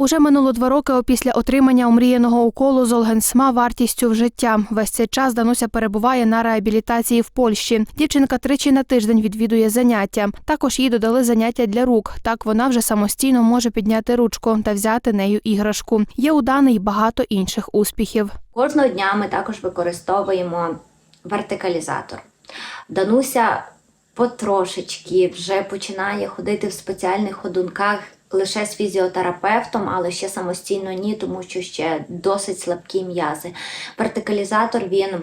Уже минуло два роки опісля отримання омріяного уколу Золгенсма вартістю в життя. Весь цей час Дануся перебуває на реабілітації в Польщі. Дівчинка тричі на тиждень відвідує заняття. Також їй додали заняття для рук. Так вона вже самостійно може підняти ручку та взяти нею іграшку. Є у Дани й багато інших успіхів. Кожного дня ми також використовуємо вертикалізатор. Дануся потрошечки вже починає ходити в спеціальних ходунках лише з фізіотерапевтом, але ще самостійно ні, тому що ще досить слабкі м'язи. Вертикалізатор він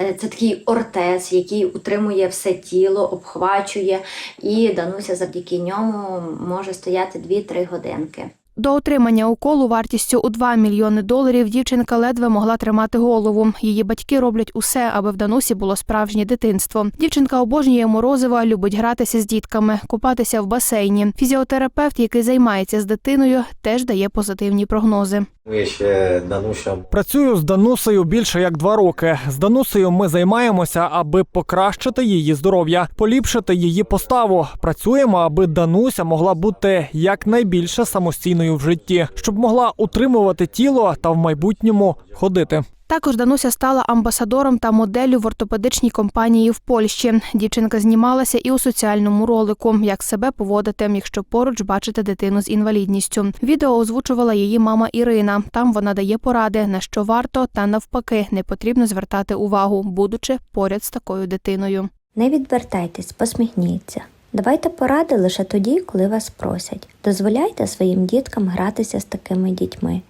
е, це такий ортез, який утримує все тіло, обхвачує, і Дануся завдяки ньому може стояти 2-3 годинки. До отримання уколу вартістю у 2 мільйони доларів дівчинка ледве могла тримати голову. Її батьки роблять усе, аби в Данусі було справжнє дитинство. Дівчинка обожнює морозива, любить гратися з дітками, купатися в басейні. Фізіотерапевт, який займається з дитиною, теж дає позитивні прогнози. Ми ще Дануша Працюю з Данусею більше як два роки. З Данусею ми займаємося, аби покращити її здоров'я, поліпшити її поставу. Працюємо, аби Дануся могла бути якнайбільше самостійною в житті, щоб могла утримувати тіло та в майбутньому ходити. Також Дануся стала амбасадором та моделлю в ортопедичній компанії в Польщі. Дівчинка знімалася і у соціальному ролику, як себе поводити, якщо поруч бачите дитину з інвалідністю. Відео озвучувала її мама Ірина. Там вона дає поради, на що варто та навпаки не потрібно звертати увагу, будучи поряд з такою дитиною. Не відвертайтесь, посміхніться. Давайте поради лише тоді, коли вас просять. Дозволяйте своїм діткам гратися з такими дітьми.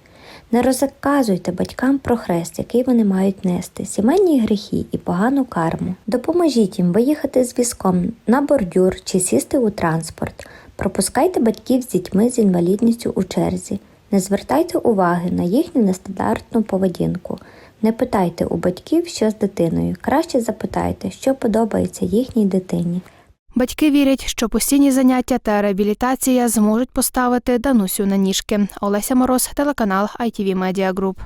Не розказуйте батькам про хрест, який вони мають нести, сімейні гріхи і погану карму. Допоможіть їм виїхати з візком на бордюр чи сісти у транспорт. Пропускайте батьків з дітьми з інвалідністю у черзі. Не звертайте уваги на їхню нестандартну поведінку. Не питайте у батьків, що з дитиною. Краще запитайте, що подобається їхній дитині. Батьки вірять, що постійні заняття та реабілітація зможуть поставити Данусю на ніжки. Олеся Мороз, телеканал ITV Media Group.